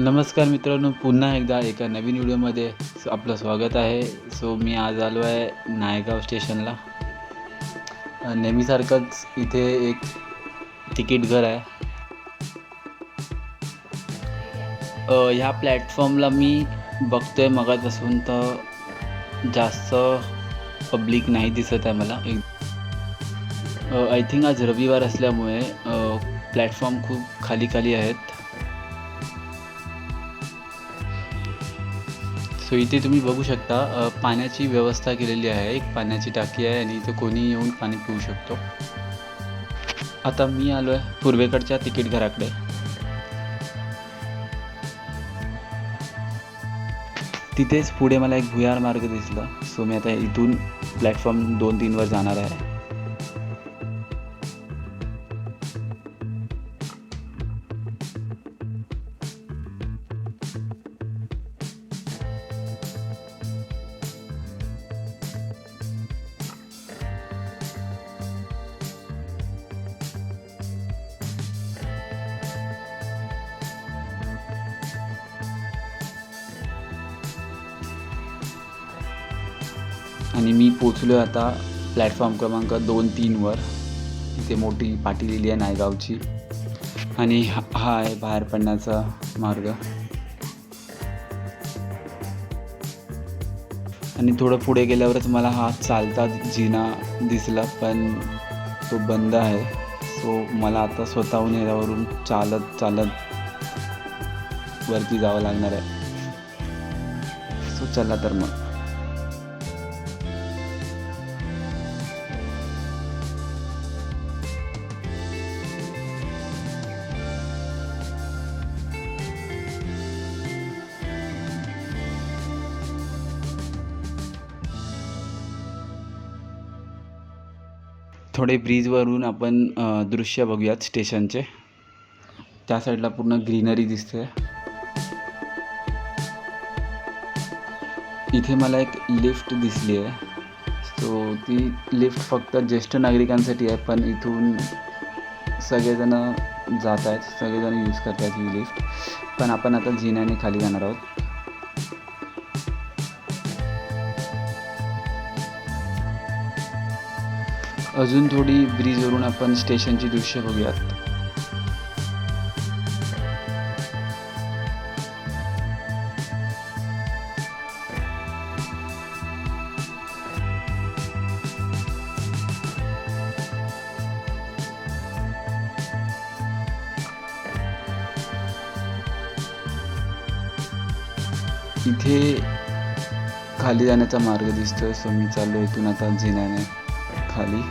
नमस्कार मित्रांनो पुन्हा एकदा एका नवीन व्हिडिओमध्ये आपलं स्वागत आहे. सो मी आज आलो आहे नायगाव स्टेशनला. नेहमीसारखंच इथे एक तिकीट घर आहे. ह्या प्लॅटफॉर्मला मी बघतो आहे मगापासून तर जास्त पब्लिक नाही दिसत आहे मला. एक आय थिंक आज रविवार असल्यामुळे प्लॅटफॉर्म खूप खाली खाली आहेत. सो इथे तुम्ही बघू शकता पाण्याची व्यवस्था केलेली आहे. एक पाण्याची टाकी आहे आणि इथे कोणी येऊन पाणी पिऊ शकतो. आता मी आलो आहे पूर्वेकडच्या तिकीट घराकडे. तिथेच पुढे मला एक भुयार मार्ग दिसला. सो मी आता इथून प्लॅटफॉर्म दोन तीनवर जाणार आहे. आणि मी पोचलो आहे आता प्लॅटफॉर्म क्रमांक दोन तीनवर इथे मोठी पाटी लिहिली आहे नायगावची. आणि हा आहे बाहेर पडण्याचा मार्ग. आणि थोडं पुढे गेल्यावरच मला हा चालता जिना दिसला पण तो बंद आहे. सो मला आता स्वतःहून यावरून चालत चालत वरती जावं लागणार आहे. सो चला तर मग. थोडे ब्रिजवरून आपण दृश्य बघूयात स्टेशनचे. त्या साईडला पूर्ण ग्रीनरी दिसते. इथे मला एक लिफ्ट दिसली आहे. सो ती लिफ्ट फक्त ज्येष्ठ नागरिकांसाठी आहे पण इथून सगळेजण जात आहेत. सगळेजण यूज करतात ही लिफ्ट. पण आपण आता जिन्याने खाली जाणार आहोत. अजून थोडी ब्रिजवरून आपण स्टेशनची दृश्य बघूयात. इथे खाली जाण्याचा मार्ग दिसतोय. सो मी चाललो इथून आता जिन्याने खाली.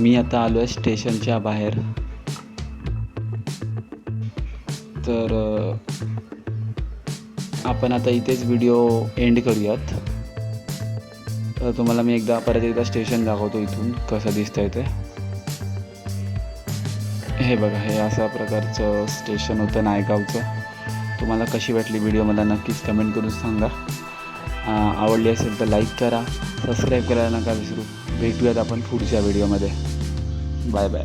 मी आता आलो आहे स्टेशनच्या बाहेर. तर आपण आता इथेच व्हिडिओ एंड करूयात. तर तुम्हाला मी एकदा परत एकदा स्टेशन दाखवतो इथून कसं दिसतंय ते. हे बघा हे अशा प्रकारचं स्टेशन होतं नायगावचं. तुम्हाला कशी वाटली व्हिडिओ मला नक्कीच कमेंट करून सांगा. आवडली असेल तर लाईक करा सबस्क्राईब करायला नका विसरू. भेटूयात आपण पुढच्या व्हिडिओमध्ये बाय बाय